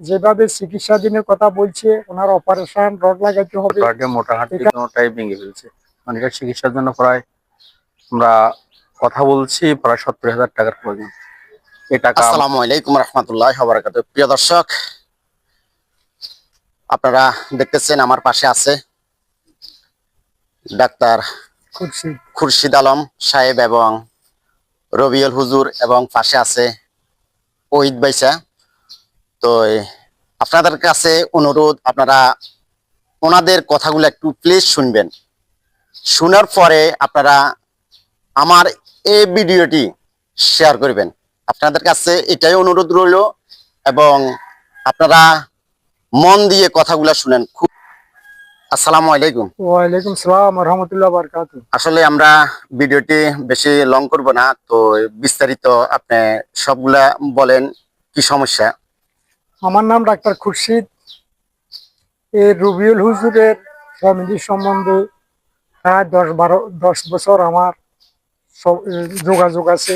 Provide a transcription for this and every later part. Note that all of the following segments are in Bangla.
যেভাবে চিকিৎসাধীনের কথা বলছে ওনার অপারেশন রড লাগাইতে হবে। আগে মোটা কোনোটাই ভেঙে ফেলছে মানে এটা চিকিৎসার জন্য প্রায় আমরা কথা বলছি প্রায় সত্তর হাজার টাকার প্রয়োজন। আসসালামু আলাইকুম রহমতুল্লাহ বারাকাত প্রিয় দর্শক আপনারা দেখতেছেন আমার পাশে আছে ডাক্তার খুরশিদ। আলম সাহেব এবং রবিউল হুজুর এবং পাশে আছে ওহিদ বাইসা তো আপনাদের কাছে অনুরোধ আপনারা ওনাদের কথাগুলো একটু প্লিজ শুনবেন। শোনার পরে আপনারা আমার এই ভিডিওটি শেয়ার করবেন। আপনাদের কাছে এটাই অনুরোধ রইল এবং আপনারা মন দিয়ে কথাগুলো শুনেন। খুব আসসালামু আলাইকুম। ওয়ালাইকুম সালাম রহমতুল্লাহ বারকাত আসলে আমরা ভিডিওটি বেশি লং করব না তো বিস্তারিত আপনি সবগুলা বলেন কি সমস্যা? আমার নাম ডাক্তার খুরশিদ। এই রবিউল হুজুরের ফ্যামিলি সম্বন্ধে প্রায় দশ বারো, দশ বছর আমার যোগাযোগ আছে।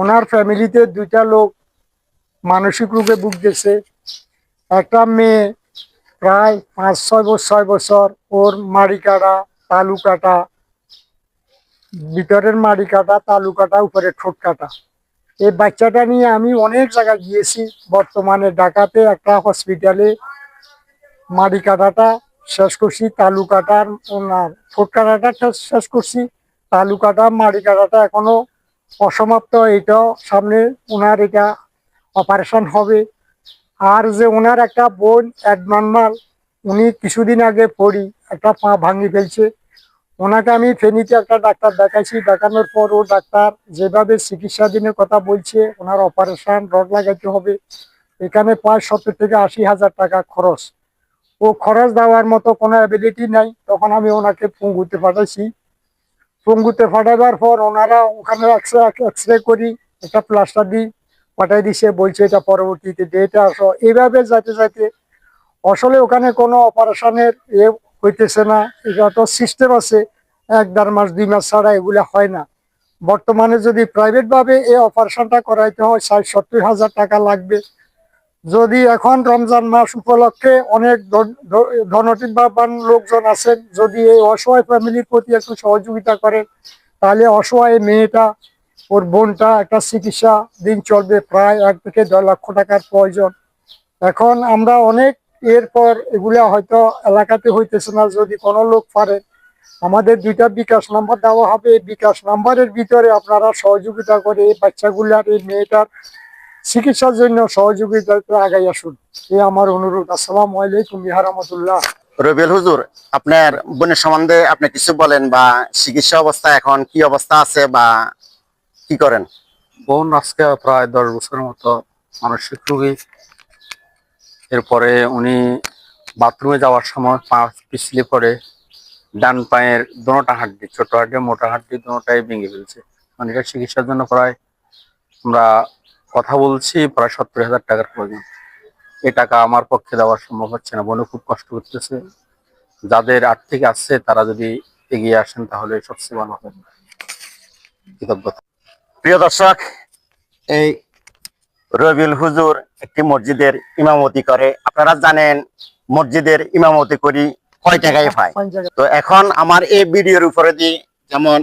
ওনার ফ্যামিলিতে দুইটা লোক মানসিক রোগে ভুগতেছে। একটা মেয়ে প্রায় পাঁচ, ছয় বছর ছয় বছর, ওর মাড়ি কাটা, তালু কাটা, ভিতরের মাড়ি কাটা, তালু কাটা, উপরে ঠোঁট কাটা। এই বাচ্চাটা নিয়ে আমি অনেক জায়গায় গিয়েছি। বর্তমানে ঢাকাতে একটা হসপিটালে মাড়ি কাটাটা শেষ করছি তালু কাটার ঠোঁট কাটাটা শেষ- করছি। তালু কাটা মাড়ি কাটাটা এখনও অসমাপ্ত, এটাও সামনে ওনার এটা অপারেশন হবে। আর যে ওনার একটা বোন অ্যাডনর্মাল উনি কিছুদিন আগে পড়ি একটা পা ভাঙি ফেলছে। ওনাকে আমি ফেনীতে একটা ডাক্তার দেখাইছি। দেখানোর পর ও ডাক্তার যেভাবে চিকিৎসাধীনের কথা বলছে, ওনার অপারেশন রড লাগাইতে হবে, এখানে প্রায় সত্তর থেকে আশি হাজার টাকা খরচ। ও খরচ দেওয়ার মতো কোনো অ্যাবিলিটি নাই, তখন আমি ওনাকে পঙ্গুতে পাঠাইছি। পঙ্গুতে পাঠাবার পর ওনারা ওখানে এক্স রে করি, একটা প্লাস্টার দিই, পাঠাই দিছে, বলছে এটা পরবর্তীতে ডেটে আসো। এইভাবে যাইতে যাইতে আসলে ওখানে কোনো অপারেশনের হইতেছে না, এটা তো সিস্টেম আছে, এক দেড় মাস, দুই মাস ছাড়া এগুলা হয় না। বর্তমানে যদি প্রাইভেট ভাবে এই অপারেশনটা করাইতে হয়, ষাট, সত্তর হাজার টাকা লাগবে। যদি এখন রমজান মাস উপলক্ষে অনেক ধনটিবান লোকজন আছেন, যদি এই অসহায় ফ্যামিলির প্রতি একটু সহযোগিতা করেন, তাহলে অসহায় মেয়েটা, ওর বোনটা একটা চিকিৎসা দিন চলবে, প্রায় এক থেকে দেড় লক্ষ টাকার প্রয়োজন। এখন আমরা অনেক এরপর এগুলা হয়তো এলাকাতে হইতেছে না যদি কোনো লোক পারে আমাদের দুইটা বিকাশ নাম্বার দেওয়া হবে। এই বিকাশ নাম্বারের ভিতরে আপনারা সহযোগিতা করে এই বাচ্চাগুলার এই মেয়েটার চিকিৎসার জন্য সহযোগিতাতে আগাই আসুন। এই আমার অনুরোধ। আসসালাম আলাইকুম ইহা রহমতুল্লাহ। রবিউল হুজুর আপনার বোনের সম্বন্ধে আপনি কিছু বলেন বা চিকিৎসা অবস্থা এখন কি অবস্থা আছে বা কি করেন? বোন আজকে প্রায় দশ বছরের মতো মানসিক রোগী। এরপরে উনি বাথরুমে যাওয়ার সময় পা পিছলে পড়ে ডান পায়ের দোনোটা হাড্ডি, ছোট হাড্ডি মোটা হাড্ডি দোনোটাই ভেঙে ফেলছে। মানে এটা চিকিৎসার জন্য প্রায় আমরা কথা বলছি, প্রায় সত্তর হাজার টাকার প্রয়োজন। এই টাকা আমার পক্ষে দেওয়া সম্ভব হচ্ছে না বোনও খুব কষ্ট করতেছে। যাদের আর্থিক আছে, তারা যদি এগিয়ে আসেন, তাহলে সবচেয়ে ভালো হবে। কৃতজ্ঞতা। প্রিয় দর্শক, এই রবিউল হুজুর একটি মসজিদের ইমামতি করে। আপনারা জানেন, মসজিদের ইমামতি করি কয় টাকায় পায়? তো এখন আমার এই ভিডিওর উপরে দিয়ে যেমন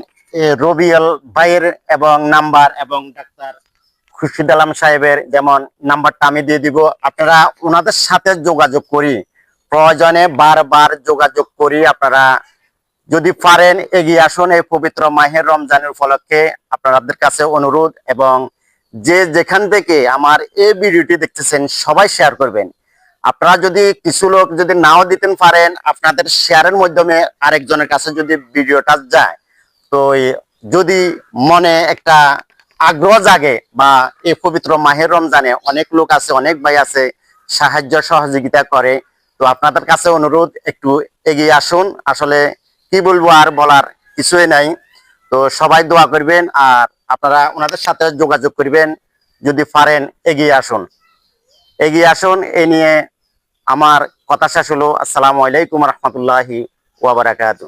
রবিউল ভাইয়ের এবং নাম্বার এবং ডাক্তার খুরশিদ আলম সাহেবের যেমন নাম্বারটা আমি দিয়ে দিব। আপনারা ওনাদের সাথে যোগাযোগ করি। প্রয়োজনে বারবার যোগাযোগ করি। আপনারা যদি পারেন, এগিয়ে আসুন। এই পবিত্র মাহের রমজানের উপলক্ষে আপনাদের কাছে অনুরোধ এবং যে যেখান থেকে আমার এই ভিডিওটি দেখতেছেন, সবাই শেয়ার করবেন। আপনারা যদি কিছু লোক যদি নাও দিতেন পারেন, আপনাদের শেয়ারের মাধ্যমে আরেকজনের কাছে যদি ভিডিওটা যায়। তো যদি মনে একটা আগ্রহ জাগে বা এই পবিত্র মাহের রমজানে অনেক লোক আছে, অনেক ভাই আছে, সাহায্য সহযোগিতা করে, তো আপনাদের কাছে অনুরোধ, একটু এগিয়ে আসুন। আসলে কি বলব আর বলার কিছুই নাই। তো সবাই দোয়া করবেন আর আপনারা ওনাদের সাথে যোগাযোগ করবেন যদি পারেন এগিয়ে আসুন। এগিয়ে আসুন, এ নিয়ে আমার কথা শেষ হলো। আসসালামু আলাইকুম রহমতুল্লাহি ওয়াবারাকাতু